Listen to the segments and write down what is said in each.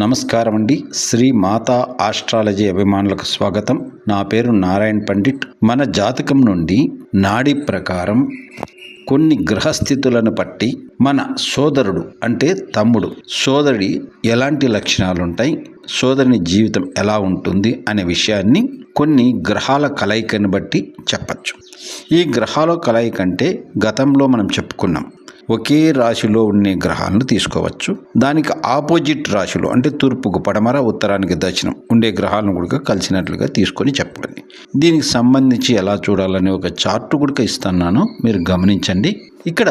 నమస్కారం అండి శ్రీ మాతా ఆస్ట్రాలజీ అభిమానులకు స్వాగతం. నా పేరు నారాయణ్ పండిట్. మన జాతకం నుండి నాడి ప్రకారం కొన్ని గ్రహస్థితులను బట్టి మన సోదరుడు అంటే తమ్ముడు సోదరి ఎలాంటి లక్షణాలు ఉంటాయి సోదరుని జీవితం ఎలా ఉంటుంది అనే విషయాన్ని కొన్ని గ్రహాల కలయికను బట్టి చెప్పచ్చు. ఈ గ్రహాల కలయిక అంటే గతంలో మనం చెప్పుకున్నాం. ఒకే రాశిలో ఉండే గ్రహాలను తీసుకోవచ్చు. దానికి ఆపోజిట్ రాశిలో అంటే తూర్పుకు పడమర ఉత్తరానికి దక్షిణం ఉండే గ్రహాలను కూడా కలిసినట్లుగా తీసుకొని చెప్పండి. దీనికి సంబంధించి ఎలా చూడాలని ఒక చార్ట్ కూడా ఇస్తున్నాను. మీరు గమనించండి. ఇక్కడ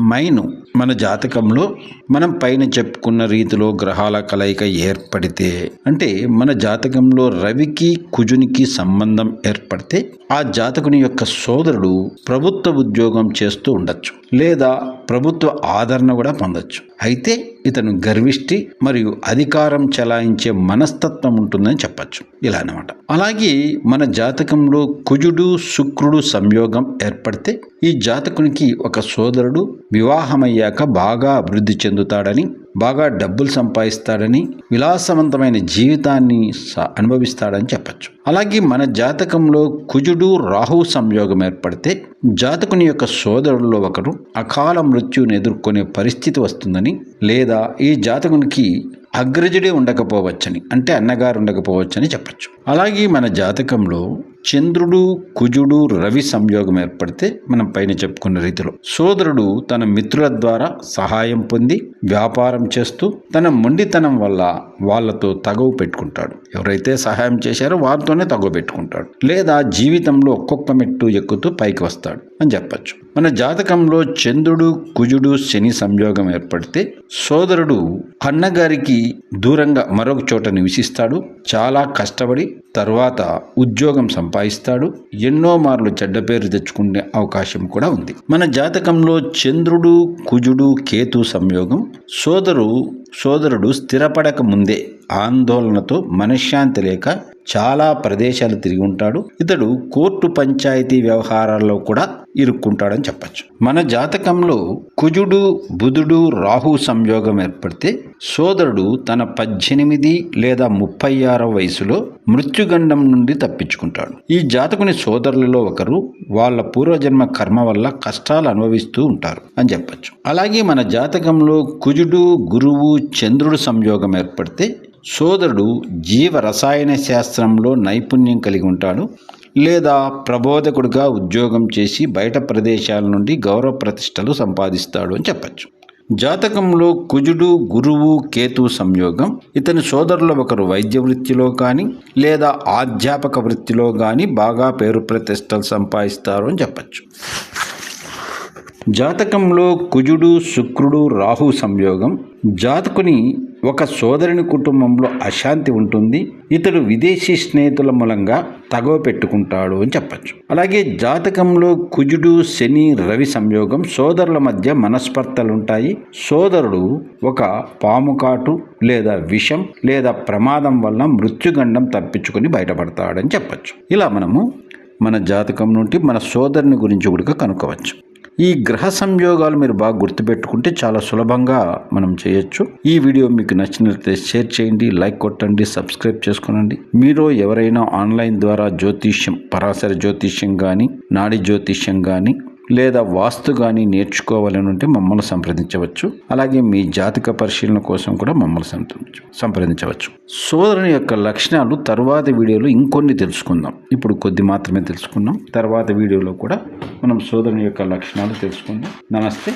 మైను మన జాతకంలో మనం పైన చెప్పుకున్న రీతిలో గ్రహాల కలయిక ఏర్పడితే అంటే మన జాతకంలో రవికి కుజునికి సంబంధం ఏర్పడితే ఆ జాతకుని యొక్క సోదరుడు ప్రభుత్వ ఉద్యోగం చేస్తూ ఉండొచ్చు. లేదా ప్రభుత్వ ఆదరణ కూడా పొందొచ్చు. అయితే ఇతను గర్విష్టి మరియు అధికారం చెలాయించే మనస్తత్వం ఉంటుందని చెప్పచ్చు. ఇలా అన్నమాట. అలాగే మన జాతకంలో కుజుడు శుక్రుడు సంయోగం ఏర్పడితే ఈ జాతకునికి ఒక సోదరుడు వివాహమయ్యాక బాగా అభివృద్ధి చెందుతాడని బాగా డబ్బులు సంపాదిస్తాడని విలాసవంతమైన జీవితాన్ని స- అనుభవిస్తాడని చెప్పచ్చు. అలాగే మన జాతకంలో కుజుడు రాహు సంయోగం ఏర్పడితే జాతకుని యొక్క సోదరుల్లో ఒకరు అకాల మృత్యుని ఎదుర్కొనే పరిస్థితి వస్తుందని లేదా ఈ జాతకునికి అగ్రజుడే ఉండకపోవచ్చని అంటే అన్నగారు ఉండకపోవచ్చని చెప్పచ్చు. అలాగే మన జాతకంలో చంద్రుడు కుజుడు రవి సంయోగం ఏర్పడితే మనం పైన చెప్పుకున్న రీతిలో సోదరుడు తన మిత్రుల ద్వారా సహాయం పొంది వ్యాపారం చేస్తూ తన మొండితనం వల్ల వాళ్ళతో తగవు పెట్టుకుంటాడు. ఎవరైతే సహాయం చేశారో వారితోనే తగవు పెట్టుకుంటాడు. లేదా జీవితంలో ఒక్కొక్క మెట్టు ఎక్కుతూ పైకి వస్తాడు అని చెప్పచ్చు. మన జాతకంలో చంద్రుడు కుజుడు శని సంయోగం ఏర్పడితే సోదరుడు అన్నగారికి దూరంగా మరొక చోట నివసిస్తాడు. చాలా కష్టపడి తర్వాత ఉద్యోగం సంపాదిస్తాడు. ఎన్నో మార్లు చెడ్డ పేరు తెచ్చుకునే అవకాశం కూడా ఉంది. మన జాతకంలో చంద్రుడు కుజుడు కేతు సంయోగం సోదరు సోదరుడు స్థిరపడక ముందే ఆందోళనతో మనశ్శాంతి లేక చాలా ప్రదేశాలు తిరిగి ఉంటాడు. ఇతడు కోర్టు పంచాయతీ వ్యవహారాల్లో కూడా ఇరుక్కుంటాడని చెప్పచ్చు. మన జాతకంలో కుజుడు బుధుడు రాహు సంయోగం ఏర్పడితే సోదరుడు తన పద్దెనిమిది లేదా ముప్పై ఆరవ వయసులో మృత్యుగండం నుండి తప్పించుకుంటాడు. ఈ జాతకుని సోదరులలో ఒకరు వాళ్ళ పూర్వజన్మ కర్మ వల్ల కష్టాలు అనుభవిస్తూ ఉంటారు అని చెప్పచ్చు. అలాగే మన జాతకంలో కుజుడు గురువు చంద్రుడు సంయోగం ఏర్పడితే సోదరుడు జీవ రసాయన శాస్త్రంలో నైపుణ్యం కలిగి ఉంటాడు. లేదా ప్రబోధకుడిగా ఉద్యోగం చేసి బయట ప్రదేశాల నుండి గౌరవ ప్రతిష్టలు సంపాదిస్తాడు అని చెప్పచ్చు. జాతకంలో కుజుడు గురువు కేతు సంయోగం ఇతని సోదరులు ఒకరు వైద్య వృత్తిలో కానీ లేదా ఆధ్యాపక వృత్తిలో కానీ బాగా పేరు ప్రతిష్టలు సంపాదిస్తారు అని చెప్పచ్చు. జాతకంలో కుజుడు శుక్రుడు రాహు సంయోగం. జాతకుని ఒక సోదరుని కుటుంబంలో అశాంతి ఉంటుంది. ఇతడు విదేశీ స్నేహితుల మూలంగా తగవ పెట్టుకుంటాడు అని చెప్పచ్చు. అలాగే జాతకంలో కుజుడు శని రవి సంయోగం సోదరుల మధ్య మనస్పర్ధలుంటాయి సోదరుడు ఒక పాము కాటు లేదా విషం లేదా ప్రమాదం వల్ల మృత్యుగండం తప్పించుకొని బయటపడతాడని చెప్పచ్చు. ఇలా మనము మన జాతకం నుండి మన సోదరుని గురించి కూడా కనుక్కోవచ్చు. ఈ గ్రహ సంయోగాలు మీరు బాగా గుర్తుపెట్టుకుంటే చాలా సులభంగా మనం చేయొచ్చు. ఈ వీడియో మీకు నచ్చినట్లయితే షేర్ చేయండి లైక్ కొట్టండి సబ్స్క్రైబ్ చేసుకోనండి. మీరు ఎవరైనా ఆన్లైన్ ద్వారా జ్యోతిష్యం పరాశర జ్యోతిష్యం కానీ నాడి జ్యోతిష్యం కానీ లేదా వాస్తు కానీ నేర్చుకోవాలని ఉంటే మమ్మల్ని సంప్రదించవచ్చు. అలాగే మీ జాతక పరిశీలన కోసం కూడా మమ్మల్ని సంప్రదించ- సంప్రదించవచ్చు. సోదరుని యొక్క లక్షణాలు తర్వాత వీడియోలో ఇంకొన్ని తెలుసుకుందాం. ఇప్పుడు కొద్ది మాత్రమే తెలుసుకున్నాం. తర్వాత వీడియోలో కూడా మనం సోదరుని యొక్క లక్షణాలు తెలుసుకుందాం. నమస్తే.